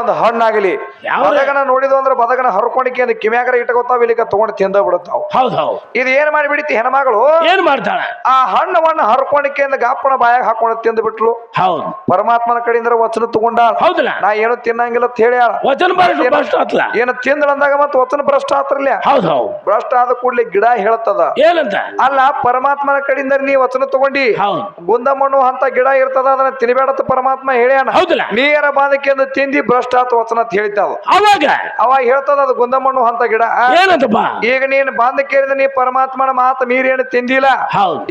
ಒಂದು ಹಣ್ಣಾಗಲಿ? ಬದಗನ ನೋಡಿದ್ವು ಅಂದ್ರೆ ಬದಗನ ಹರ್ಕೊಂಡಿಕೆ ಅಂದ್ರೆ ಕಿಮ್ಯಾಗರ ಇಟ್ಕೋತಾವ ಇಲ್ಲಿಕ ತಗೊಂಡು ತಿಂದ ಬಿಡುತ್ತಾವ. ಹೌದ್ ಹೌದ್. ಇದು ಏನ್ ಮಾಡಿಬಿಡಿತಿ ಹೆಣ್ಮಗಳು? ಏನ್ ಮಾಡ್ತಾಳ? ಆ ಹಣ್ಣವನ್ನ ಹರ್ಕೊಂಡಿಕೆ ಅಂದ್ರೆ ಗಾಪಣ ಬಾಯಾಗ ಹಾಕೊಂಡು ತಿಂದು ಬಿಟ್ಲು. ಹೌದ್. ಪರಮಾತ್ಮನ ಕಡೆಯಿಂದ ವಚನ ತಗೊಂಡ. ಹೌದಲ್ಲ? ನಾ ಏನು ತಿನ್ನಂಗಿಲ್ಲ ಅಂತ ಹೇಳಿ ವಚನ ಬರಷ್ಟು ಆತ್ಲ? ಏನು ತಿಂದಳ ಅಂದಾಗ ಮತ್ತೆ ವಚನ ಭ್ರಷ್ಟ ಆತ್ರಲ್ಲ. ಹೌದ್ ಹೌದ್. ಭ್ರಷ್ಟ ಆದ ಕೂಡ್ಲೆ ಗಿಡ ಹೇಳ್ತದ. ಏನಂತ? ಅಲ್ಲ ಪರಮಾತ್ಮನ ಕಡೆಯಿಂದ ನೀ ವಚನ ತಗೊಂಡಿ. ಗುಂದ ಗುಂದಮಣ್ಣು ಅಂತ ಗಿಡ ಇರ್ತದ ಅದನ್ನ ತಿನ್ಬೇಡತ್ತ ಪರಮಾತ್ಮ ಹೇಳ್ಯಾನ. ಹೌದಲ್ಲ? ನೀರ ಬಾಧಕ್ಕೆ ತಿಂದಿ ಭ್ರಷ್ಟ ಆತ ವಚನ ಅಂತ ಹೇಳ್ತಾವ ಅವಾಗ? ಅವಾಗ ಹೇಳ್ತದ ಅದು ಗುಂದಮಣ್ಣು ಅಂತ ಗಿಡ. ಏನಂತಪ್ಪ? ಈಗ ನೀನ್ ಕೇಳಿದ ನೀ ಪರಮಾತ್ಮನ ಮಾತು ಮೀರಿ ಏನು ತಿಂದಿಲ್ಲ.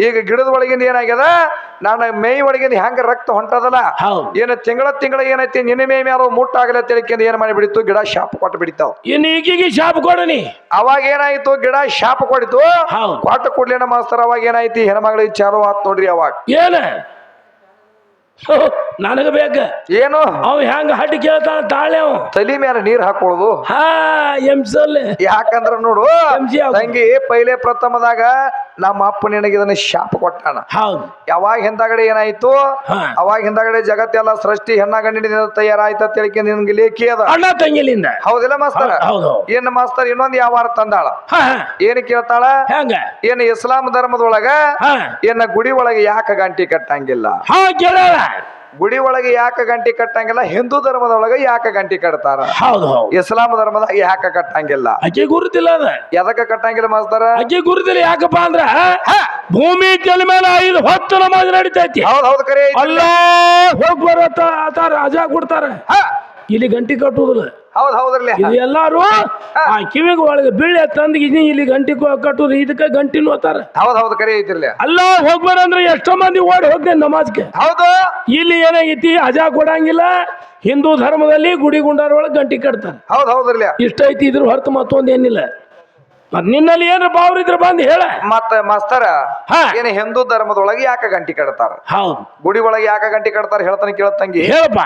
ಈಗ ಗಿಡದ ಒಳಗಿಂದ ಏನಾಗ್ಯದ? ನನ್ನ ಮೇಯ್ ಒಳಗಿಂದ ಹೆಂಗ ರಕ್ತ ಹೊಂಟದಲ್ಲ? ಏನು ತಿಂಗಳ ತಿಂಗಳ ಏನೈತಿ? ನಿನ್ನ ಮೇ ಮ್ಯಾರೋ ಮುಟ್ಟಾಗಲ್ಲ ತಿಳ್ಕೊಂಡು ಏನ್ ಮಾಡಿ ಬಿಡಿತು ಗಿಡ ಶಾಪ ಕೊಟ್ಟು ಬಿಡಿತಾವ. ಇನ್ನು ಈಗೀಗ ಶಾಪ ಕೊಡನಿ ಅವಾಗ ಏನಾಯ್ತು? ಗಿಡ ಶಾಪ ಕೊಡಿತು. ಕೊಟ್ಟು ಕೊಟ್ಟ ಕೂಡ್ಲೇನ ಮಾಸ್ತರ್ ಅವಾಗ ಏನಾಯ್ತಿ? ಹೆಣ್ಮಗಳಿಗೆ ಚಾಲು ಆತ್ ನೋಡ್ರಿ ಅವಾಗ. ಏನ? ನನಗ ಬೇಕ? ಏನು? ಅವ್ ಹೆಂಗ ಹಟ್ಟಿ ಕೇಳ್ತಾನ ತಾಳೆ ಅವ. ತಲಿ ಮೇಲೆ ನೀರ್ ಹಾಕೊಳ್ಳೋದು ಹಾ ಎಂಸಲ್ ಯಾಕಂದ್ರ ನೋಡು. ತಂಗಿ ಪೈಲೆ ಪ್ರಥಮದಾಗ ನಮ್ಮ ಅಪ್ಪ ನಿನಗೆ ಇದನ್ನ ಶಾಪ ಕೊಟ್ಟಾನ. ಹೌದ್. ಯಾವಾಗ ಹಿಂದಾಗಡೆ ಏನಾಯ್ತು? ಹಾ. ಅವಾಗ ಹಿಂದಾಗಡೆ ಜಗತ್ತೆಲ್ಲ ಸೃಷ್ಟಿ ಹೆಣ್ಣ ಗಂಡಿನಿಂದ ತಯಾರಾಯ್ತ ಅಂತ ನಿನ್ಗೆ ಲೇಖಿ ಅದ. ಅಣ್ಣ ತಂಗಿಲಿಂದ. ಹೌದಿಲ್ಲ ಮಾಸ್ತರ? ಹೌದು ಏನ್ ಮಾಸ್ತರ್ ಇನ್ನೊಂದ್ ಯಾವಾರ ತಂದಾಳ? ಹಾ ಹಾ. ಏನ್ ಕೇಳ್ತಾಳ? ಹೆಂಗ? ಏನ್ ಇಸ್ಲಾಂ ಧರ್ಮದೊಳಗ ಹಾ. ಏನ ಗುಡಿ ಒಳಗೆ ಯಾಕ ಗಂಟಿ ಕಟ್ಟಂಗಿಲ್ಲ? ಹಾ ಕೇಳ ಗುಡಿ ಒಳಗೆ ಯಾಕೆ ಗಂಟಿ ಕಟ್ಟಂಗಿಲ್ಲ? ಹಿಂದೂ ಧರ್ಮದೊಳಗೆ ಯಾಕೆ ಗಂಟಿ ಕಟ್ತಾರ? ಹೌದು ಹೌದು. ಇಸ್ಲಾಂ ಧರ್ಮದಾಗ ಯಾಕೆ ಕಟ್ಟಂಗಿಲ್ಲ? ಅಕ್ಕಿ ಗುರುತಿಲ್ಲ ಅದ. ಎದಕ್ಕೆ ಕಟ್ಟಂಗಿಲ್ಲ ಮಾಸ್ತಾರ? ಅಕ್ಕಿ ಗುರುತಿಲ್ಲ ಯಾಕಪ್ಪ ಅಂದ್ರ ಭೂಮಿ ತಲೆ ಮೇಲೆ ಐದು ಹೊತ್ತು ನಮಾಜ್ ನಡೀತೈತಿ. ಹೌದು ಹೌದು ಕರೆ. ಅಲ್ಲ ಹೋಗ್ ಆತ ರಾಜ ಕೊಡ್ತಾರ. ಹಾ, ಇಲ್ಲಿ ಗಂಟಿ ಕಟ್ಟುವುದಿಲ್ಲ. ಹೌದು ಹೌದ್ರಲ್ಲ. ಇದು ಎಲ್ಲಾರು ಆ ಕಿವಿಗೆ ಒಳಗೆ ಬಿಳ್ಳೆ ತಂದ್ ಇಲ್ಲಿ ಗಂಟಿ ಕಟ್ಟುದು ಇದಕ್ಕೆ ಗಂಟಿ ನೋತಾರ. ಹೌದು ಹೌದ್ ಕರೆ ಐತಿರ್ಲಿ. ಅಲ್ಲ ಹೋಗ್ಬಾರ ಅಂದ್ರೆ ಎಷ್ಟೋ ಮಂದಿ ಓಡಿ ಹೋಗ್ತೇನೆ ನಮಾಜ್ಗೆ. ಹೌದು. ಇಲ್ಲಿ ಏನಾಗೈತಿ ಅಜಾ ಕೊಡಂಗಿಲ್ಲ. ಹಿಂದೂ ಧರ್ಮದಲ್ಲಿ ಗುಡಿ ಗುಂಡಾರ ಒಳಗೆ ಗಂಟಿ ಕಟ್ತಾರೆ. ಹೌದು ಹೌದ್ರಲ್ಲ. ಐತಿ ಇದ್ರ ಹೊರತು ಮತ್ತೊಂದು ಏನಿಲ್ಲ. ಮತ್ ನಿನ್ನಲ್ಲಿ ಏನ್ರ ಬಾವ್ರ ಇದ್ರ ಬಂದು ಹೇಳ. ಮತ್ತ ಮಾಸ್ತರ ಏನ್ ಹಿಂದೂ ಧರ್ಮದೊಳಗೆ ಯಾಕೆ ಗಂಟಿ ಕಟ್ತಾರ? ಹೌದು. ಗುಡಿ ಒಳಗೆ ಯಾಕೆ ಗಂಟಿ ಕಟ್ತಾರ ಹೇಳ್ತಾನೆ ಕೇಳತ್ತಂಗಿ ಹೇಳಪ್ಪ.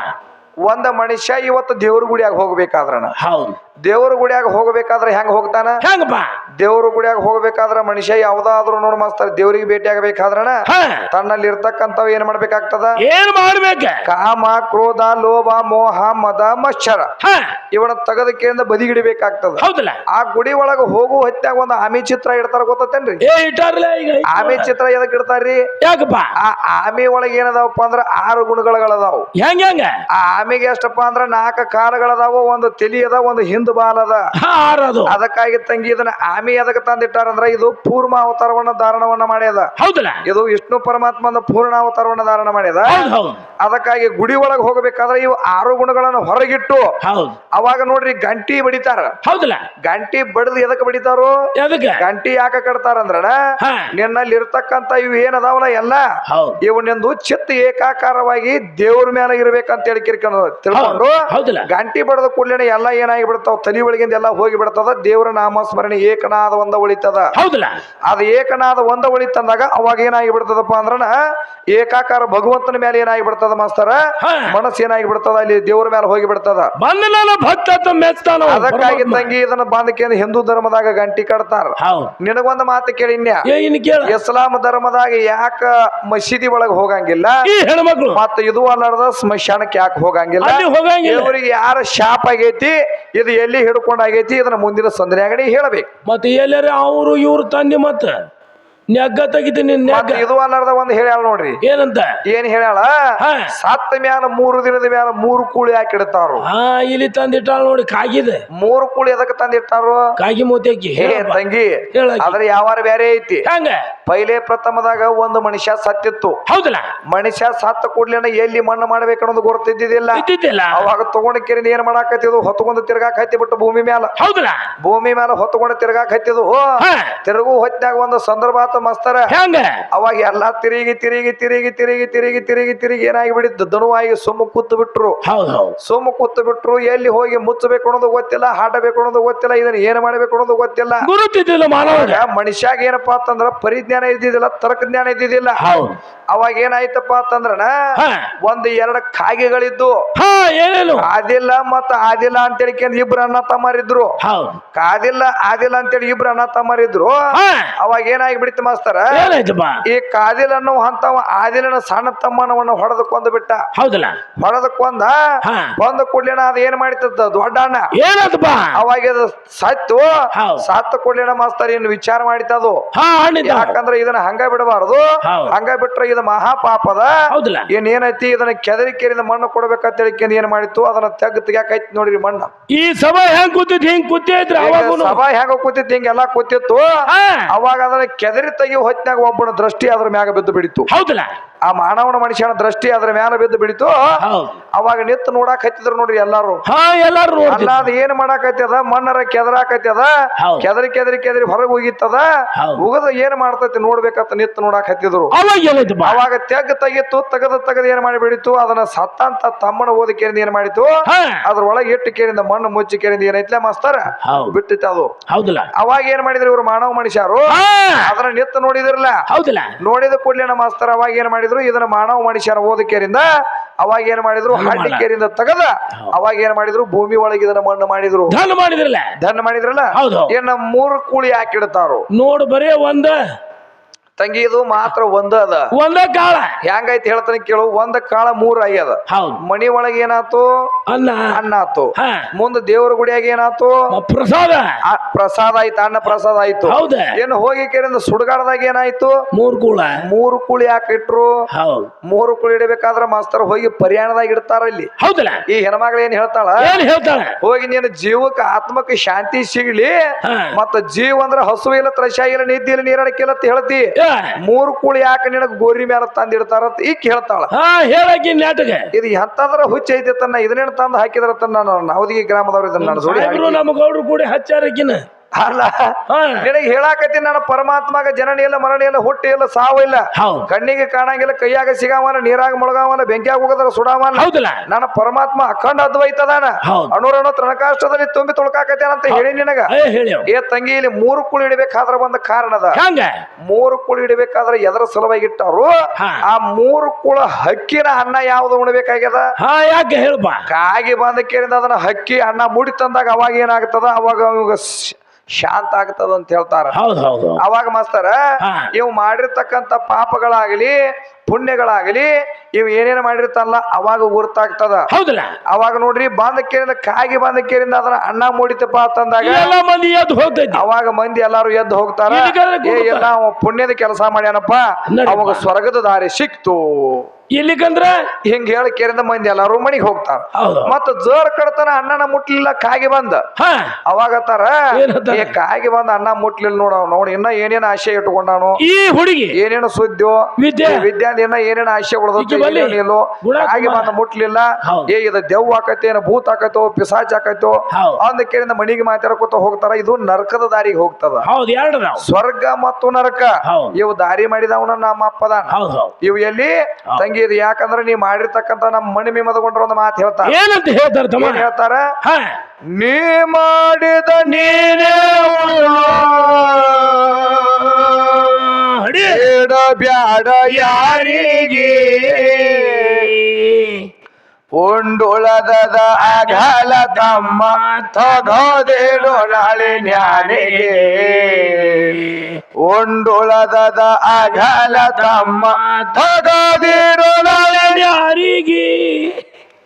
ಒಂದ ಮನುಷ್ಯ ಇವತ್ತು ದೇವ್ರ ಗುಡಿಯಾಗ ಹೋಗ್ಬೇಕಾದ್ರನ. ಹೌದು. ದೇವ್ರ ಗುಡಿಯಾಗ ಹೋಗ್ಬೇಕಾದ್ರೆ ಹೆಂಗ್ ಹೋಗ್ತಾನ? ದೇವ್ರ ಗುಡಿಯಾಗ ಹೋಗ್ಬೇಕಾದ್ರ ಮನುಷ್ಯ ಯಾವ್ದಾದ್ರು ನೋಡ್ ಮಾಸ್ತಾರ ದೇವ್ರಿಗೆ ಭೇಟಿ ಆಗಬೇಕಾದ್ರನ ತನ್ನಲ್ಲಿ ಇರ್ತಕ್ಕಂಥವ್ ಏನ್ ಮಾಡ್ಬೇಕಾಗ್ತದ? ಏನ್ ಮಾಡ್ಬೇಕ? ಕಾಮ ಕ್ರೋಧ ಲೋಭ ಮೋಹ ಮದ ಮಶ್ಚರ ಇವನ ತಗದಕ್ಕಿಂದ ಬದಿಗಿಡಬೇಕಾಗ್ತದ. ಹೌದಲ್ಲ? ಆ ಗುಡಿ ಒಳಗ ಹೋಗು ಹೊತ್ತಾಗ ಒಂದು ಆಮಿ ಚಿತ್ರ ಇಡ್ತಾರ ಗೊತ್ತೇನ್ರಿ ಆಮಿ ಚಿತ್ರ ಎದಕ್ ಇಡ್ತಾರ್ರಿ? ಆ ಆಮಿ ಒಳಗ ಏನದಾವಪ್ಪ ಅಂದ್ರ ಆರು ಗುಣಗಳದಾವು ಹೆಂಗ ಹೆಂಗ? ಆ ಆಮಿಗೆ ಎಷ್ಟಪ್ಪ ಅಂದ್ರ ನಾಲ್ಕು ಕಾಲಗಳದಾವ ಒಂದು ತಲಿ ಅದ ಒಂದು ಹಿಂದ್ ಬಾಲ್ ಅದ. ಆರದು ಅದಕ್ಕಾಗಿ ತಂಗಿ ಇದನ್ನ ಆಮಿ ಎದಕ್ ತಂದಿಟ್ಟಾರಂದ್ರ ಇದು ಪೂರ್ಣ ಅವತಾರವನ್ನ ಧಾರಣವನ್ನ ಮಾಡ್ಯದ. ಹೌದಲ್ಲ? ಇದು ವಿಷ್ಣು ಪರಮಾತ್ಮನ ಪೂರ್ಣ ಅವತಾರವನ್ನ ಧಾರಣ ಮಾಡ್ಯದ. ಅದಕ್ಕಾಗಿ ಗುಡಿ ಒಳಗೆ ಹೋಗಬೇಕಾದ್ರೆ ಇವು ಆರು ಗುಣಗಳನ್ನು ಹೊರಗಿಟ್ಟು ಅವಾಗ ನೋಡ್ರಿ ಗಂಟಿ ಬಡಿತಾರ. ಹೌದಲ್ಲ? ಗಂಟಿ ಬಡದು ಎದಕ್ಕೆ ಬಡಿತಾರು? ಗಂಟಿ ಯಾಕೆ ಕಟ್ತಾರಂದ್ರ ನಿನ್ನಲ್ಲಿ ಇರ್ತಕ್ಕಂತ ಇವು ಏನದಾವಲ್ಲ ಎಲ್ಲ? ಹೌದು. ಇವು ನಿಂದು ಚಿತ್ತ ಏಕಾಕಾರವಾಗಿ ದೇವ್ರ ಮೇಲೆ ಇರ್ಬೇಕಂತ ಹೇಳಿ ತಿಳ್ಕೊಂಡು ಹೌದಲ್ಲ. ಗಂಟಿ ಬಡದ ಕೂಡಲೇ ಎಲ್ಲ ಏನಾಗಿ ಬಿಡ್ತಾವ ತಲಿ ಒಳಗಿಂದ ಎಲ್ಲ ಹೋಗಿ ಬಿಡ್ತದ ದೇವರ ನಾಮಸ್ಮರಣೆ ಏಕನಾದ ಒಂದ ಉಳಿತದ. ಹೌದಲ್ಲ. ಅದು ಏಕನಾದ ಒಂದ ಉಳಿತಂದಾಗ ಅವಾಗ ಏನಾಗಿ ಬಿಡ್ತದಪ್ಪ ಅಂದ್ರ ಏಕಾಕಾರ ಭಗವಂತನ ಮೇಲೆ ಏನಾಗಿ ಬಿಡ್ತದ ಮಾಸ್ತರ ಮನಸ್ಸು ಏನಾಗಿ ಬಿಡ್ತದ ಅಲ್ಲಿ ದೇವರ ಮೇಲೆ ಹೋಗಿ ಬಿಡ್ತದ ಅದಕ್ಕಾಗಿ. ತಂಗಿ ಇದನ್ನ ಬಾಂಧಕೇಂದ್ರ ಹಿಂದೂ ಧರ್ಮದಾಗ ಗಂಟಿ ಕಡ್ತಾರ ನಿನಗೊಂದು ಮಾತು ಕೇಳಿ ಇನ್ಯ? ಇಸ್ಲಾಂ ಧರ್ಮದಾಗ ಯಾಕ ಮಸೀದಿ ಒಳಗ ಹೋಗಂಗಿಲ್ಲ? ಮತ್ತ ಇದು ಅಲ್ಲಾರ್ದ ಸ್ಮಶಾನಕ್ಕೆ ಯಾಕೆ ಹೋಗಂಗಿಲ್ಲ. ಅಲ್ಲಿ ಹೋಗಂಗಿಲ್ಲ. ಇವ್ರಿಗೆ ಯಾರ ಶಾಪ್ ಆಗೈತಿ ಇದು ಎಲ್ಲಿ ಹಿಡ್ಕೊಂಡಾಗೈತಿ ಇದನ್ನ ಮುಂದಿನ ಸಂದರ್ಯಾಗಡಿ ಹೇಳ್ಬೇಕು. ಮತ್ತೆ ಎಲ್ಲರ ಅವರು ಇವ್ರು ತಂದಿ ಮತ್ತ? ನೆಗ್ಗ ತೆಗಿತೀನಿ ನೆಗ್ಗ ಮತ್ತ ಇದು ಅಲ್ಲಾರ್ದ ಒಂದು ಹೇಳ್ಯಾಳ ನೋಡ್ರಿ. ಏನಂತ? ಏನ್ ಹೇಳ್ಯಾಳ? ಹ. ಸತ್ತ ಮ್ಯಾಲ ಮೂರು ದಿನದ ಮ್ಯಾಲ ಮೂರು ಕೂಳಿ ಹಾಕಿ ಇಡ್ತಾರು ಹಾ ಇಲ್ಲಿ ತಂದಿಟ್ಟಾಳ ನೋಡಿ ಕಾಗಿದೆ. ಮೂರು ಕೂಳಿ ಅದಕ್ಕೆ ತಂದಿಟ್ಟಾರು ಕಾಗಿ ಮೂತೇಕಿ ಹೇ ತಂಗಿ ಹೇಳಾಕಿ. ಆದ್ರೆ ಯಾವಾರ ಬೇರೆ ಐತಿ. ಹಂಗ? ಪೈಲೆ ಪ್ರಥಮದಾಗ ಒಂದು ಮನುಷ್ಯ ಸತ್ತಿತ್ತು. ಹೌದಲ್ಲ? ಮನುಷ್ಯ ಸತ್ತ ಕೂಡ್ಲಿನ ಎಲ್ಲಿ ಮಣ್ಣು ಮಾಡ್ಬೇಕು ಅನ್ನೋದು ಗೊತ್ತಿದ್ದಿದ್ದಿಲ್ಲ ಇದ್ದಿದ್ದಿಲ್ಲ. ಅವಾಗ ತಗೊಂಡ ಏನ್ ಮಾಡಾಕತ್ತಿದು ಹೊತ್ಕೊಂಡು ತಿರ್ಗಾಕ್ ಹತ್ತಿ ಬಿಟ್ಟು ಭೂಮಿ ಮ್ಯಾಲ. ಹೌದಲ್ಲ? ಭೂಮಿ ಮ್ಯಾಲ ಹೊತ್ಕೊಂಡು ತಿರ್ಗಾಕ್ ಹತ್ತಿದು ಹ. ತಿರುಗು ಹೊತ್ತಾಗ ಒಂದು ಸಂದರ್ಭ ಆತ ಮಸ್ತರ? ಹೆಂಗ? ಅವಾಗ ಎಲ್ಲಾ ತಿರುಗಿ ತಿರುಗಿ ತಿರುಗಿ ತಿರುಗಿ ತಿರುಗಿ ತಿರುಗಿ ತಿರುಗಿ ಏನಾಗಿ ಬಿಡಿದ್ದು ದನುವಾಗಿ ಸುಮ್ಮ ಕೂತು ಬಿಟ್ರು. ಸುಮ್ಮ ಕೂತು ಬಿಟ್ರು ಎಲ್ಲಿ ಹೋಗಿ ಮುಚ್ಚಬೇಕು ಅನ್ನೋದು ಗೊತ್ತಿಲ್ಲ ಹಾಡಬೇಕು ಅನ್ನೋದು ಗೊತ್ತಿಲ್ಲ ಇದನ್ನ ಏನ್ ಮಾಡ್ಬೇಕು ಅನ್ನೋದು ಗೊತ್ತಿಲ್ಲ. ಗುರುತಿದ್ದಿಲ್ಲ ಮನುಷ್ಯಾಗ ಏನಪ್ಪಾ ಅಂತಂದ್ರ ಪರಿಜ್ಞಾನ ಇದ್ದಿದ್ದಿಲ್ಲ ತರ್ಕ ಜ್ಞಾನ ಇದ್ದಿದ್ದಿಲ್ಲ ಅವಾಗ ಏನಾಯ್ತಪ್ಪ ಅಂತಂದ್ರನ? ಒಂದ್ ಎರಡು ಕಾಗೆಗಳಿದ್ದು. ಆದಿಲ್ಲ ಮತ್ತ ಆದಿಲ್ಲ ಅಂತೇಳಿ ಇಬ್ರು ಅಣ್ಣ ತಮ್ಮರಿದ್ರು. ಕಾದಿಲ್ಲ ಆದಿಲ್ಲ ಅಂತೇಳಿ ಇಬ್ರು ಅಣ್ಣ ತಮ್ಮರಿದ್ರು. ಅವಾಗ ಏನಾಗಿ ಬಿಡ್ತು ಮಾಸ್ತರ? ಈ ಕಾದಿಲ್ ಅನ್ನೋ ಅಂತವ ಆದಿಲನ ಸಣ್ಣ ತಮ್ಮನವನ್ನ ಹೊಡೆದು ಕೊಂದು ಬಿಟ್ಟ ಹೌದಲ್ಲ? ಹೊಡೆದು ಕೊಂದ ಹಾ. ಕೊಂದ ಕೂಡ್ಲೇನ ಅದ ಏನ್ ಮಾಡಿತ್ತ ದೊಡ್ಡ ಅಣ್ಣ. ಅವಾಗ ಸತ್ತು. ಹೌದ್. ಸತ್ತ ಕೂಡ್ಲಿನ ಮಾಸ್ತರ್ ಇನ್ನು ವಿಚಾರ ಮಾಡಿತದು. ಹಾ ಹಣ್ಣಿದ್ದ. ಯಾಕಂದ್ರೆ ಇದನ್ನ ಹಂಗ ಬಿಡಬಾರದು. ಹೌದ್. ಹಂಗ ಬಿಟ್ರೆ ಇದು ಮಹಾಪಾಪದ. ಹೌದಲ್ಲ? ಏನ್ ಏನೈತಿ ಇದನ್ನ ಕೆದರಿ ಕೇರಿದ ಮಣ್ಣು ಕೊಡ್ಬೇಕಂತ ಹೇಳಿಕೆ ಏನ್ ಮಾಡಿತ್ತು? ಅದನ್ನ ತೆಗ್ ತೆಗ್ಯಾಕೈತಿ ನೋಡ್ರಿ ಮಣ್ಣು. ಈ ಸಭಾ ಹೆಂಗ್ ಕೂತಿದ್ ಹಿಂಗ್ ಕೂತಿತ್ತು ಈಗ ಅವಾಗೂ ಸಭಾ ಹೆಂಗ ಕೂತಿತ್ತು ಹಿಂಗೆಲ್ಲಾ ಕೂತಿತ್ತು. ಹಾ. ಅವಾಗ ಅದನ್ನ ಕೆದರಿ ತೆಗಿಯೋ ಹೊತ್ತಿನಾಗ ಒಬ್ಬನ ದೃಷ್ಟಿ ಅದ್ರ ಮ್ಯಾಗ ಬಿದ್ದು ಬಿಡಿತು. ಹೌದಲ್ಲ? ಆ ಮಾನವನ ಮನುಷ್ಯನ ದೃಷ್ಟಿ ಅದ್ರ ಮ್ಯಾಲ ಬಿದ್ದು ಬಿಡಿತು ಅವಾಗ ನಿತ್ತು ನೋಡಾಕ್ ಹತ್ತಿದ್ರು ನೋಡ್ರಿ ಎಲ್ಲಾರು. ಎಲ್ಲಾರು ಅದ ಏನ್ ಮಾಡಾಕೈತದ ಮಣ್ಣರ ಕೆದರಾಕತ್ಯದ ಹೌದ್. ಕೆದರಿ ಕೆದರಿ ಕೆದರಿ ಹೊರಗೆ ಹೋಗಿತ್ತದ. ಉಗದ ಏನ್ ಮಾಡ್ತೈತಿ ನೋಡ್ಬೇಕಂತ ನಿತ್ತು ನೋಡಾಕ್ ಹತ್ತಿದ್ರು. ಅವಾಗ ತೆಗ್ ತೆಗಿತ್ತು ತೆಗದ ತೆಗದ ಏನ್ ಮಾಡಿಬಿಡಿತು ಅದನ್ನ ಸತ್ತಂತ ತಮ್ಮನ ಓದಿ ಕೇರಿಂದ ಏನ್ ಮಾಡಿತು ಹಾ. ಅದ್ರ ಒಳಗೆ ಇಟ್ಟು ಕೇರಿಂದ ಮಣ್ಣು ಮುಚ್ಚಿ ಕೇರಿಂದ ಏನೈತ್ಲೆ ಮಾಸ್ತರ? ಬಿಟ್ಟಿತ್ತ ಅದು. ಹೌದಲ್ಲ. ಅವಾಗ ಏನ್ ಮಾಡಿದ್ರು ಇವ್ರು ಮಾನವ ಮನುಷ್ಯರು? ಅದನ್ನ ನಿತ್ತು ನೋಡಿದ್ರಲ್ಲ? ಹೌದಲ್ಲ. ನೋಡಿದ ಕೂಡಲೇ ನಮ್ಮ ಮಾಸ್ತರ್ ಅವಾಗ ಏನ್ ಮಾಡಿದ್ರು? ಇದನ್ನ ಮಾನವ ಮನುಷ್ಯರ ಓದಕೇರಿಂದ ಅವಾಗ ಏನ್ ಮಾಡಿದ್ರು? ಹಳ್ಳಿಕೇರಿಂದ. ತಗದ ಅವಾಗ ಏನ್ ಮಾಡಿದ್ರು? ಭೂಮಿ ಒಳಗೆ ಇದನ್ನ ಮಣ್ಣು ಮಾಡಿದ್ರು. ಧನ ಮಾಡಿದ್ರಲ್ಲ? ಧನ್ ಮಾಡಿದ್ರಲ್ಲ? ಏನ ಮೂರು ಕೂಳಿ ಹಾಕಿಡ್ತಾರು. ನೋಡು ಬರೀ ಒಂದ ತಂಗಿ ಇದು ಮಾತ್ರ ಒಂದ ಅದ. ಒಂದ ಕಾಳ. ಹೆಂಗೈತಿ ಹೇಳ್ತಾನೆ ಕೇಳು ಒಂದ ಕಾಳ ಮೂರ್ ಆಗ್ಯದ ಹೌದು. ಮನಿ ಒಳಗೆ ಏನಾತು? ಅನ್ನ. ಅನ್ನ ಆತು. ಮುಂದ ದೇವ್ರ ಗುಡಿಯಾಗ ಏನಾತು? ಪ್ರಸಾದ. ಪ್ರಸಾದ ಆಯ್ತು ಅನ್ನ ಪ್ರಸಾದ ಆಯ್ತು. ಹೌದ. ಏನು ಹೋಗಿ ಕೇಳಿದ ಸುಡಗಾಡದಾಗ ಏನಾಯ್ತು? ಮೂರ್ ಕೂಳ. ಮೂರು ಕೂಳಿ ಹಾಕಿಟ್ರು. ಹೌದು. ಮೂರು ಕುಳಿ ಇಡಬೇಕಾದ್ರ ಮಾಸ್ತರ್ ಹೋಗಿ ಪರ್ಯಾಣದಾಗ ಇಡ್ತಾರ ಇಲ್ಲಿ. ಹೌದಲ್ಲ. ಈ ಹೆಣ್ಮಗಳು ಏನ್ ಹೇಳ್ತಾಳ? ಏನ್ ಹೇಳ್ತಾಳೆ? ಹೋಗಿ ನೀನು ಜೀವಕ್ಕೆ ಆತ್ಮಕ್ಕೆ ಶಾಂತಿ ಸಿಗ್ಲಿ. ಮತ್ತ ಜೀವ ಅಂದ್ರ ಹಸು ಇಲ್ಲ ತ್ರಶ ಇಲ್ಲ ನಿದ್ದಿ ಇಲ್ಲ ನೀರಡಕ್ಕಿಲ್ಲ ಅಂತ ಹೇಳ್ತಿ. ಮೂರು ಕೂಳಿ ಯಾಕೆ ನಿನಗ ಗೋರಿ ಮೇಲೆ ತಂದಿಡ್ತಾರ ಈಗ ಹೇಳ್ತಾಳ ಹಾ ಹೇಳಕಿ ನಾಟಕ ಇದು ಎಂತಂದ್ರ ಹುಚ್ಚ ಐತಿ ತನ್ನ ಇದನ್ನೇನು ತಂದು ಹಾಕಿದ್ರ ತನ್ನ ನಾನು ನವದಿಗೆ ಗ್ರಾಮದವ್ರು ಇದನ್ನ ಸಾಹೇಬ್ರು ನಮ್ಮ ಗೌಡ್ರು ಕೂಡಿ ಹಚ್ಚಾರಕಿನ ಅಲ್ಲ? ನಿನಗೆ ಹೇಳಾಕತ್ತೀನಿ ನಾನು ಪರಮಾತ್ಮಗ ಜನನಿ ಇಲ್ಲ ಮರಣಿ ಇಲ್ಲ ಹುಟ್ಟಿ ಇಲ್ಲ ಸಾವು ಇಲ್ಲ ಕಣ್ಣಿಗೆ ಕಾಣಂಗಿಲ್ಲ ಕೈಯಾಗ ಸಿಗಾವನ ನೀರಾಗ ಮುಳುಗಾವನ ಬೆಂಕಿಯಾಗ ಹೋಗದ್ರ ಸುಡಾವನ ನನ್ನ ಪರಮಾತ್ಮ ಅಖಂಡ ಅದ್ವೈತದಾನ. ಹೌದು. ಅಣುರಣ ತೃಣಕಾಷ್ಟದಲ್ಲಿ ತುಂಬಿ ತುಳ್ಕಾಕತ್ತೇನ ಅಂತ ಹೇಳಿ ನಿನಗ. ಏ ತಂಗಿ ಇಲ್ಲಿ ಮೂರು ಕುಳಿ ಇಡಬೇಕಾದ್ರ ಒಂದು ಕಾರಣದ ಅದ. ಮೂರು ಕುಳಿ ಇಡಬೇಕಾದ್ರೆ ಎದರ ಸಲುವಾಗಿ ಇಟ್ಟರು ಆ ಮೂರು ಕುಳ ಹಕ್ಕಿನ ಅನ್ನ ಯಾವ್ದು ಉಣಬೇಕಾಗ್ಯದ? ಹಾ ಯಾಕೆ ಹೇಳ್ಬಾ ಕಾಗಿ ಬಂದ ಕೇಳಿದ ಅದನ್ನ ಹಕ್ಕಿ ಅನ್ನ ಮುಡಿ ತಂದಾಗ ಅವಾಗ ಏನಾಗ್ತದ? ಅವಾಗ ಶಾಂತ ಆಗ್ತದ ಅಂತ ಹೇಳ್ತಾರ ಹೌದು ಹೌದು ಅವಾಗ ಮಾಸ್ತರ ಹಾ. ಇವ್ ಮಾಡಿರ್ತಕ್ಕಂಥ ಪಾಪಗಳಾಗಲಿ ಪುಣ್ಯಗಳಾಗಲಿ ಇವ್ ಏನೇನು ಮಾಡಿರ್ತಾರಲ್ಲ ಅವಾಗ ಗುರ್ತಾಗ್ತದ ಹೌದಲ್ಲ ಅವಾಗ ನೋಡ್ರಿ ಬಂದ ಕೇರಿಂದ ಕಾಗಿ ಬಂದ ಕೇರಿಂದ ಅದನ್ನ ಅನ್ನ ಮೂಡಿತಪ್ಪ ಅಂತಂದಾಗ ಎಲ್ಲ ಮಂದಿ ಎದ್ದು ಹೋಗ್ತೈತಿ ಅವಾಗ ಮಂದಿ ಎಲ್ಲಾರು ಎದ್ದು ಹೋಗ್ತಾರ ಏ. ಎಲ್ಲ ಅವ ಪುಣ್ಯದ ಕೆಲಸ ಮಾಡ್ಯಾನಪ್ಪ ನಡೀಪ್ಪ. ಅವಾಗ ಸ್ವರ್ಗದ ದಾರಿ ಸಿಕ್ತು ಇಲ್ಲಿಕಂದ್ರ ಹಿಂಗ ಹೇಳಿ ಕೇರಿಂದ ಮಂದಿ ಎಲ್ಲಾರು ಮನಿಗೆ ಹೋಗ್ತಾರ. ಹೌದು. ಮತ್ತ ಜೋರ್ ಕಡತನ ಅಣ್ಣನ ಮುಟ್ಲಿಲ್ಲ ಕಾಗಿ ಬಂದ. ಹಾ? ಏ ಕಾಗಿ ಬಂದ ಅನ್ನ ಮುಟ್ಲಿಲ್ಲ ನೋಡ ನೋಡಿ ಇನ್ನ ಏನೇನ ಆಶೆ ಇಟ್ಕೊಂಡಾನು. ಈ ಹುಡುಗಿ. ಏನೇನು ಸುದ್ದಿಯೋ. ವಿದ್ಯೆ. ಇನ್ನ ಏನೇನು ಆಶೆ ಕಾಗಿ ಉಳ್ದೋ ಗುಣ ಬಂದ ಮುಟ್ಲಿಲ್ಲ. ಏ ಇದು ದೆವ್ವ ಆಕೈತಿ ಏನ ಭೂತ ಆಕೈತೋ ಪಿಸಾಚ್ ಆಕೈತೋ. ಅಂದ ಕೇರಿಂದ ಮನಿಗೆ ಮಾತಾಡ್ಕೊತ ಹೋಗ್ತಾರ. ಇದು ನರಕದ ದಾರಿಗೆ ಹೋಗ್ತದ. ಸ್ವರ್ಗ ಮತ್ತು ನರಕ. ಇವು ದಾರಿ ಮಾಡಿದವನ ನಮ್ಮ ಅಪ್ಪದ ಇವು ಎಲ್ಲಿ? ತಂಗಿ ಇದು ಯಾಕಂದ್ರೆ ನೀ ಮಾಡಿರ್ತಕ್ಕಂತ ನಮ್ಮ ಮಣಿ ಮೀಮದಗೊಂಡ್ರ ಒಂದು ಮಾತು ಹೇಳ್ತಾರೆ. ಏನಂತ ಹೇಳ್ತಾರೆ ತಮ್ಮ? ಹೇಳ್ತಾರ? ನೀ ಮಾಡಿದ ನೀನೇ ಬ್ಯಾಡ ಯಾರಿಗೆ? ಉಂಡುಳದದ ಅಗಲ ತಮ್ಮ ತಗೋದೇಳು ಜ್ಞಾನಿಗೆ ನ್ಯಾನಿಗೆ. ಉಂಡುಳದದ ಅಗಲ ತಮ್ಮ ತಗೋದೇಳು ಜ್ಞಾನಿಗೆ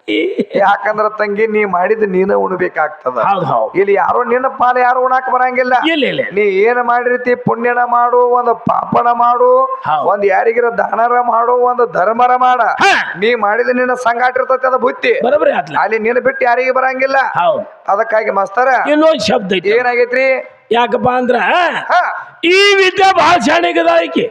ಯಾಕಂದ್ರ ತಂಗಿ ನೀ ಮಾಡಿದ ನೀನ ಉಣ್ಬೇಕಾಗ್ತದ. ಹೌದು ಹೌದು. ಇಲ್ಲಿ ಯಾರು ನಿನ್ನ ಪಾಲ ಯಾರು ಉಣಾಕ ಬರಂಗಿಲ್ಲ. ಇಲ್ಲ ಇಲ್ಲ ನೀ ಏನ್ ಮಾಡಿರ್ತಿ? ಪುಣ್ಯನ ಮಾಡು ಒಂದು ಪಾಪನ ಮಾಡು ಹೌದು. ಒಂದ್ ಯಾರಿಗಿರ ದಾನರ ಮಾಡು ಒಂದು ಧರ್ಮರ ಮಾಡ. ಹಾ. ನೀ ಮಾಡಿದ ನಿನ್ನ ಸಂಗಾಟ ಇರ್ತೈತಿ ಅದ ಬುತ್ತಿ. ಆತ್ಲ. ಅಲ್ಲಿ ನಿನ್ನ ಬಿಟ್ಟು ಯಾರಿಗೆ ಬರಂಗಿಲ್ಲ. ಹೌದು. ಅದಕ್ಕಾಗಿ ಮಾಸ್ತರ ಇನ್ನೊಂದ್ ಶಬ್ದ ಐತಿ ಏನಾಗೈತ್ರಿ? ಯಾಕಪ್ಪ ಅಂದ್ರ ಹಾ. ಈ ವಿದ್ಯೆ ಬಹಳ ಶಾಣಿಗದ ಐಕಿ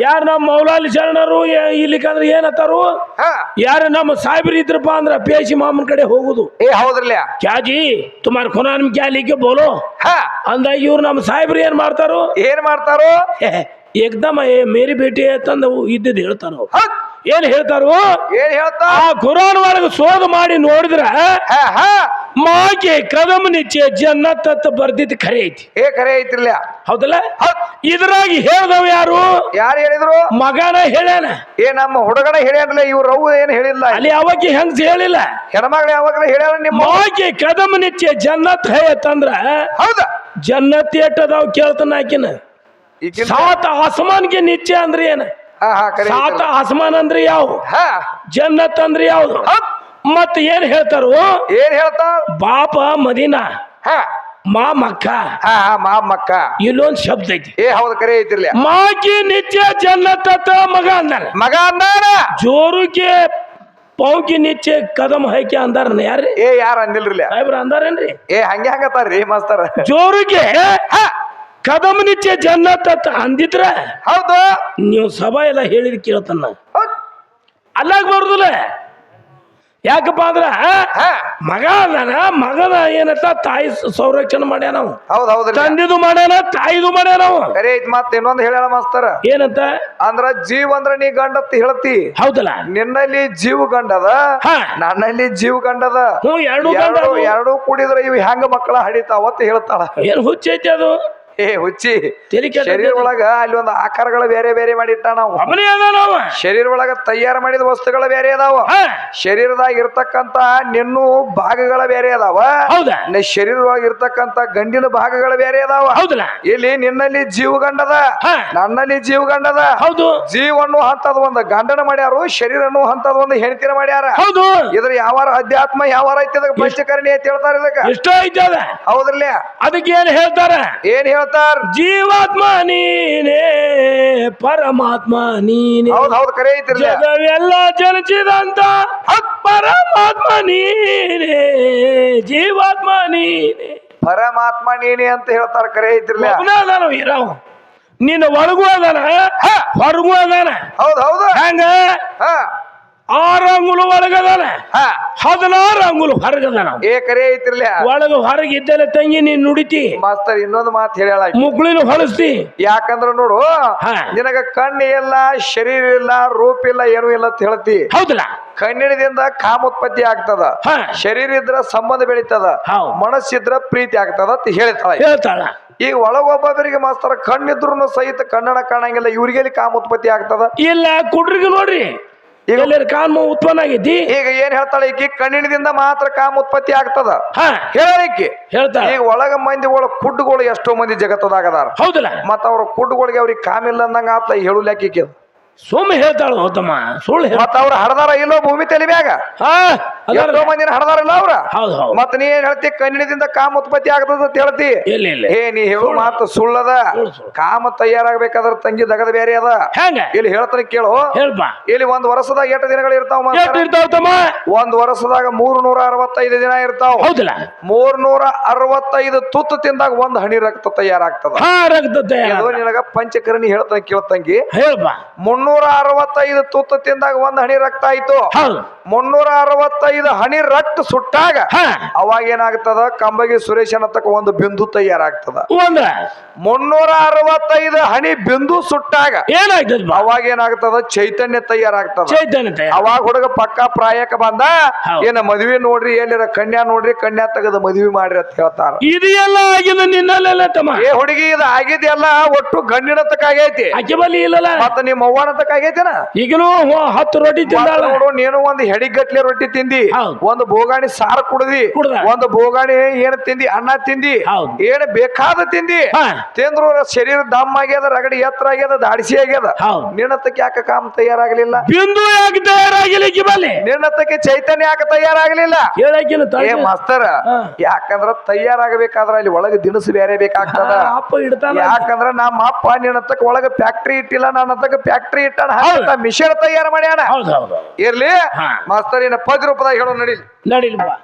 ಯಾರ ನಮ್ಮ ಮೌಲಾಲಿ ಶರಣರು ಇಲ್ಲಿಕಂದ್ರ ಏನತ್ತಾರು ಅತ್ತಾರು? ಯಾರು ನಮ್ಮ ಸಾಹೇಬ್ರು ಇದ್ರಪ್ಪ ಅಂದ್ರ ಪೇಶಿ ಮಾಮನ್ ಕಡೆ ಹೋಗುದು. ಏ ಹೌದ್ರಲ್ಲ ಕ್ಯಾಜಿ ತುಮಾರ್ ಖುನಾ ನಿಮ್ ಕ್ಯಾಲಿಗೆ ಬೋಲೋ? ಹಾ. ಅಂದಾಗ ಇವ್ರು ನಮ್ಮ ಸಾಹೇಬ್ರು ಏನ್ ಮಾಡ್ತಾರು? ಏನ್ ಮಾಡ್ತಾರೋ? ಏಕದಮ ಏ ಮೇರಿ ಭೇಟಿ ತಂದ ಇದ್ದಿದ್ದು ಹೇಳ್ತಾರ. ಏನ್ ಹೇಳ್ತಾರು? ಏನ್ ಹೇಳ್ತಾರ ಆ ಕುರಾನ್ ಒಳಗ ಸೋದ ಮಾಡಿ ನೋಡಿದ್ರ ಹಾ ಕದಮನಿಚೆ ಮಾಕೆ ಕದಮ್ ನಿಚ್ಚೆ ಜನ್ನತ್ ತತ್ ಬರ್ದಿದ್ ಖರೆ ಐತಿ. ಏ ಖರೆ ಐತಿರ್ಲ ಹೌದಲ್ಲ? ಇದ್ರಾಗಿ ಹೇಳ್ದವ್ ಯಾರು? ಯಾರು ಹೇಳಿದ್ರು? ಮಗನ ಹೇಳ್ಯಾನ. ಏ ನಮ್ಮ ಹುಡುಗನ ಹೇಳ್ಯಾನಲ್ಲ ಇವ್ರ ಅವು ಏನು ಹೇಳಿಲ್ಲ. ಅಲ್ಲಿ ಅವಾಗ ಹೆಂಗ್ ಹೇಳಿಲ್ಲ. ಹೆಣ್ಮಗಳು ಯಾವಾಗ ಹೇಳ್ಯಾರ ನಿಮ್ಮ ಮಾಗೆ? ಕದಮನಿಚೆ ನಿಚ್ಚೆ ಜನ್ನತ್ ಹೇ ತಂದ್ರ ಹೌದ. ಜನ್ನತ್ ಎಟ್ ಅದಾವ್ ಕೇಳ್ತಾನ ಆಕಿನ. ಸಾತ ಆಸಮಾನ್ಗೆ ನಿಚ್ಚೆ ಅಂದ್ರೆ ಏನ? ಸಾತ್ ಆಸಮಾನ್ ಅಂದ್ರೆ ಯಾವ ಹಾ. ಜನ್ನತ್ ಅಂದ್ರೆ ಯಾವ್ದು. ಮತ್ ಏನ್ ಹೇಳ್ತಾರೋ? ಏನ್ ಹೇಳ್ತಾ ಬಾಪ ಮದೀನಾ ಹಾ. ಮಾ ಮಕ್ಕ. ಹಾ ಹಾ ಮಾ ಮಕ್ಕ. ಇಲ್ಲೊಂದ್ ಶಬ್ದ ಐತಿ. ಏ ಹೌದು ಕರೆ ಐತಿರ್ಲಿ. ಮಾಕಿ ನಿತ್ಯ ಜನ್ನತ ಮಗ ಅಂದಾರ. ಮಗ ಅಂದಾರ? ಜೋರುಗೆ ಪೌಕಿ ನಿಚ್ಚೆ ಕದಂ ಹೈಕೆ ಅಂದಾರ ಯಾರ್ರಿ? ಏ ಯಾರ ಅಂದಿಲ್ರಿ ಸಾಹೇಬ್ರ ಅಂದಾರೇನ್ರಿ? ಏ ಹಂಗೆ ಹಂಗತಾರ್ರಿ ಮಾಸ್ತರ. ಜೋರುಗೆ ಕದಂ ನಿಚ್ಚೆ ಜನ್ನತ ಅಂದಿದ್ರ ಹೌದು. ನೀವು ಸಭಾ ಎಲ್ಲ ಹೇಳಿದ್ ಕೇಳ್ತಾನ ಅಲ್ಲಾಗ್ ಅಲ್ಲಾಗ ಬರುದಿಲ್ಲ. ಯಾಕಪ್ಪ ಅಂದ್ರ ಮಗ ನನ ಮಗನ ಏನತ್ತ ತಾಯಿ ಸಂರಕ್ಷಣೆ ಮಾಡ್ಯಾನ ಹೌದ್ ತಂದಿದ್ದು ತಂದಿದು ಮಾಡ್ಯಾನ ತಾಯಿದು ಮಾಡ್ಯಾನ ಕರೆ ಐತ್ ಮತ್ ಇನ್ನೊಂದ್ ಹೇಳ ಮಾಸ್ತರ. ಏನಂತ? ಅಂದ್ರ ಜೀವ ಅಂದ್ರ ನೀ ಗಂಡತ್ ಹೇಳ್ತಿ. ಹೌದಲ್ಲ? ನಿನ್ನಲ್ಲಿ ಜೀವ ಗಂಡದ ನನ್ನಲ್ಲಿ ಜೀವ ಗಂಡದ ಎರಡು ಗಂಡ ಎರಡು ಕೂಡಿದ್ರ ಇವ್ ಹೆಂಗ ಮಕ್ಕಳ ಹಡಿತಾವ ಅಂತ ಹೇಳ್ತಾಳ. ಏನ್ ಹುಚ್ಚೈತಿ ಅದು? ಏ ಹುಚ್ಚಿ. ಶರೀರ ಒಳಗ ಅಲ್ಲಿ ಒಂದು ಆಕಾರಗಳು ಬೇರೆ ಬೇರೆ ಮಾಡಿಟ್ಟ ನಾವು. ಶರೀರ ಒಳಗ ತಯಾರು ಮಾಡಿದ ವಸ್ತುಗಳು ಬೇರೆ ಅದಾವ. ಶರೀರದಾಗ ಇರ್ತಕ್ಕಂತ ನಿನ್ನು ಭಾಗಗಳ ಬೇರೆ ಅದಾವ. ಹೌದಾ? ನಿನ್ನ ಶರೀರದೊಳಗ ಇರ್ತಕ್ಕಂತ ಗಂಡಿನ ಭಾಗಗಳ ಬೇರೆ ಅದಾವ. ಹೌದಲ್ಲ? ಇಲ್ಲಿ ನಿನ್ನಲ್ಲಿ ಜೀವಗಂಡದ ಹಾ. ನನ್ನಲ್ಲಿ ಜೀವಗಂಡದ ಹೌದು. ಜೀವನ್ನು ಹಂತದ ಒಂದು ಗಂಡನ ಮಾಡ್ಯಾರು ಶರೀರನು ಹಂತದ ಒಂದು ಹೆಣ್ತಿನ ಮಾಡ್ಯಾರ. ಹೌದು. ಇದ್ರ ಯಾವಾರ ಅಧ್ಯಾತ್ಮ ಯಾವಾರ ಐತಿ ಇದಕ್ಕೆ ಪಂಚಕರಣಿ ಅಂತ ಹೇಳ್ತಾರ ಇದಕ್ಕೆ? ಅಷ್ಟು ಐತದ ಅದ. ಹೌದ್ರಲ್ಲ ಅದಕ್ಕೆ ಏನ್ ಹೇಳ್ತಾರ? ಏನ್ ಹೇಳ್ತಾರ? ಜೀವಾತ್ಮ ನೀನೇ ಪರಮಾತ್ಮ ನೀನೇ. ಹೌದ್ ಹೌದ್ ಕರೆ ಎಲ್ಲ ಜಗವೆಲ್ಲ ಜನಿಸಿದಂತ ಪರಮಾತ್ಮ ನೀನೇ ಜೀವಾತ್ಮ ನೀನೇ. ಪರಮಾತ್ಮ ನೀನೆ ಅಂತ ಹೇಳ್ತಾರ ಕರೆ ಐತಿರ್ಲ ಒಬ್ಬನೇ ಅದಾನ ಇರಾವ್ ನಿನ್ನ ಒಳಗೂ ಅದಾನ ಹೊರಗೂ ಅದಾನ. ಹೌದು ಹೌದು. ಹೆಂಗ? ಹಾ. ಆರು ಅಂಗುಲು ಒಳಗದಾನ. ಹದಿನಾರು ಅಂಗುಲು ಹೊರಗದಾನ ಏ ಕರೆ ಐತಿರ್ಲ ಒಳಗ ಹೊರಗಿದ್ದಲ್ಲ ತಂಗಿ ನೀನ್ ನುಡಿತಿ. ಮಾಸ್ತರ್ ಇನ್ನೊಂದು ಮಾತು ಹೇಳ ಮುಗುಳಿನ ಹೊಳಸ್ತಿ. ಯಾಕಂದ್ರ ನೋಡು. ನಿನಗ ಕಣ್ಣು ಇಲ್ಲ ಶರೀರ ಇಲ್ಲ ರೂಪ ಇಲ್ಲ ಏನು ಇಲ್ಲ ಅಂತ ಹೇಳ್ತಿ. ಹೌದಲ್ಲ. ಕಣ್ಣಿನದಿಂದ ಕಾಮೋತ್ಪತ್ತಿ ಆಗ್ತದ. ಶರೀರ ಇದ್ರ ಸಂಬಂಧ ಬೆಳಿತದ. ಮನಸ್ಸಿದ್ರ ಪ್ರೀತಿ ಆಗ್ತದ ಅಂತ ಹೇಳ್ತಾಳ ಹೇಳ್ತಾಳ. ಈಗ ಒಳಗೊಬ್ಬೊಬ್ಬರಿಗೆ ಮಾಸ್ತರ ಕಣ್ಣಿದ್ರು ಸಹಿತ ಕನ್ನಡ ಕಾಣಂಗಿಲ್ಲ ಇವ್ರಿಗೆ ಕಾಮ ಉತ್ಪತ್ತಿ ಆಗ್ತದ? ಇಲ್ಲ ಕುಡ್ರಿಗೆ ನೋಡ್ರಿ. ಈಗ ಎಲ್ಲರ ಕಾನ್ಮ ಉತ್ಪನ್ನ ಆಗೈತಿ? ಈಗ ಏನ್ ಹೇಳ್ತಾಳೆ ಈಕಿ? ಕಣ್ಣಿನದಿಂದ ಮಾತ್ರ ಕಾಮ ಉತ್ಪತ್ತಿ ಆಗ್ತದ. ಹಾ. ಹೇಳಲಿಕ್ಕೆ ಹೇಳ್ತಾಳೆ ಈಗ ಒಳಗ ಮಂದಿಗಳ ಕುಡ್ಡುಗಳು ಎಷ್ಟೋ ಮಂದಿ ಜಗತ್ತದಾಗದಾರ ಹೌದಲ್ಲ. ಮತ್ತ ಅವ್ರ ಕುಡ್ಡುಗಳಿಗೆ ಅವ್ರಿಗೆ ಕಾಮಿಲ್ಲ ಅಂದಂಗ ಆತ ಹೇಳು ಲೆಕ್ಕಿಗೆ ಸುಮ್ಮ ಹೇಳ್ತಾಳ ಹೋತಮ್ಮ ಸುಳ್ಳು ಹೇಳ ಮತ್ತ ಅವ್ರ ಹರದಾರ ಇಲ್ಲೋ ಭೂಮಿ ತಲೆ ಮ್ಯಾಗ? ಹಾ ಅದಾರ. ಎಷ್ಟೋ ಮಂದಿನ ಅವ್ರ? ಹೌದು ಹೌದು. ಮತ್ತ ನೀ ಏನ್ ಹೇಳ್ತಿ ಕನ್ನಡದಿಂದ ಕಾಮ ಉತ್ಪತ್ತಿ ಆಗ್ತದ ಅಂತ ಹೇಳ್ತಿ? ಇಲ್ಲ ಇಲ್ಲ ಏ ನೀ ಹೇಳು ಮಾತು ಸುಳ್ಳದ. ಸುಳ್ಳು, ಸುಳ್ಳು. ಕಾಮ ತಯಾರಾಗಬೇಕಾದ್ರ ತಂಗಿ ದಗದ ಬೇರೆ ಅದ. ಹೆಂಗ? ಇಲ್ಲಿ ಹೇಳ್ತಾನೆ ಕೇಳು. ಹೇಳ್ಪ. ಇಲ್ಲಿ ಒಂದ್ ವರ್ಷದಾಗ ಎಷ್ಟು ದಿನಗಳು ಇರ್ತಾವ ಎಷ್ಟು ಇರ್ತಾವ ತಮ್ಮ? ಒಂದ್ ವರ್ಷದಾಗ ಮೂರ್ ನೂರ ಅರವತ್ತೈದು ದಿನ ಇರ್ತಾವ. ಹೌದಲ್ಲ. ಮೂರ್ ನೂರ ಅರವತ್ತೈದು ತುತ್ತು ತಿಂದಾಗ ಒಂದ್ ಹಣಿ ರಕ್ತ ತಯಾರಾಗ್ತದ. ಹಾ ರಕ್ತ ತಯಾರ ಇದು ನಿನಗ ಪಂಚಕರ್ಣಿ ಹೇಳ್ತಾನೆ ಕೇಳ್ತಂಗಿ ಹೇಳ್ಪ. ಮುನ್ನೂರ ಅರವತ್ತೈದು ತುತ್ತು ತಿಂದಾಗ ಒಂದ್ ಹನಿ ರಕ್ತ ಆಯ್ತು. ಮುನ್ನೂರ ಅರವತ್ತೈದು ಹನಿ ರಕ್ತ ಸುಟ್ಟಾಗ ಅವಾಗ ಏನಾಗ್ತದ? ಕಂಬಗಿ ಸುರೇಶನ ಒಂದು ಬಿಂದು ತಯಾರಾಗ್ತದ. ಒಂದ. ಮುನ್ನೂರ ಅರವತ್ತೈದು ಹನಿ ಬಿಂದು ಸುಟ್ಟಾಗ ಏನಾಗ್ತದ ಅವಾಗ ಏನಾಗ್ತದ? ಚೈತನ್ಯ ತಯಾರಾಗ್ತದ. ಚೈತನ್ಯ ಅವಾಗ ಹುಡುಗ ಪಕ್ಕ ಪ್ರಾಯಕ ಬಂದ. ಏನ ಮದ್ವಿ ನೋಡ್ರಿ ಎಲ್ಲಿರ ಕನ್ಯಾ ನೋಡ್ರಿ ಕನ್ಯಾ ತೆಗೆದು ಮದ್ವಿ ಮಾಡ್ರಿ ಅಂತ ಹೇಳ್ತಾರ. ಇದು ಎಲ್ಲ ಆಗಿದೆ ನಿನ್ನಲ್ಲ ತಮ್ಮ? ಏ ಹುಡುಗಿ ಇದು ಆಗಿದೆಯಲ್ಲ ಒಟ್ಟು ಗಂಡಿನ ತಕ್ಕ ಆಗೈತಿ ಅಜ್ಜಬಲಿ ಬಲಿ ಇಲ್ಲಲ್ಲ? ಮತ್ತ ನಿಮ್ಮ ಅವ್ವನ ಆಗೈತೇನ ಈಗಲೂ ಹತ್ತು ರೊಟ್ಟಿ ತಿಂದಾಳ ನೋಡು ನೀನು ಒಂದು ಹೆಡಿಗಟ್ಲೆ ರೊಟ್ಟಿ ತಿಂದಿ. ಒಂದು ಬೋಗಾಣಿ ಸಾರು ಕುಡದಿ. ಒಂದು ಬೋಗಾಣಿ ಏನ್ ತಿಂದಿ ಅನ್ನ ತಿಂದಿ. ಏನ್ ಬೇಕಾದ ತಿಂದಿ ತಿಂದ್ರು ಶರೀರ ದಮ್ ಆಗ್ಯದ ರಗಡಿ ಎತ್ತರ ಆಗ್ಯದ ದಾಡಿಸಿ ಆಗ್ಯದ. ನಿನ್ನತ್ತಕ್ಕೆ ಯಾಕೆ ಕಾಮ ತಯಾರಾಗಲಿಲ್ಲ ಬಿಂದು ಯಾಕೆ ಬಲ್ಲಿ ನಿನ್ನತ್ತಕ್ಕೆ ಚೈತನ್ಯ ಯಾಕೆ ತಯಾರಾಗಲಿಲ್ಲ ಏ ಮಾಸ್ತರ. ಯಾಕಂದ್ರ ತಯಾರಾಗಬೇಕಾದ್ರ ಅಲ್ಲಿ ಒಳಗೆ ದಿನಸು ಬೇರೆ ಬೇಕಾಗ್ತದ ಯಾಕಂದ್ರ ನಮ್ಮ ಅಪ್ಪ ನಿನ್ನತ್ತಕ್ಕೆ ಒಳಗ ಫ್ಯಾಕ್ಟ್ರಿ ಇಟ್ಟಿಲ್ಲ ನನ್ನತ್ತಕ್ಕೆ ಫ್ಯಾಕ್ಟ್ರಿ ಇಟ್ಟಾನ ಹೌದು. ಮಿಷನ್ ತಯಾರು ಮಾಡ್ಯಾನ ಹೌದು ಹೌದು ಇರ್ಲಿ. ಮಾಸ್ತರಿನ ಪದ ರೂಪದಾಗ ಹೇಳೋ ನಡೀಲಿ ನಡಿಲ್ವಾ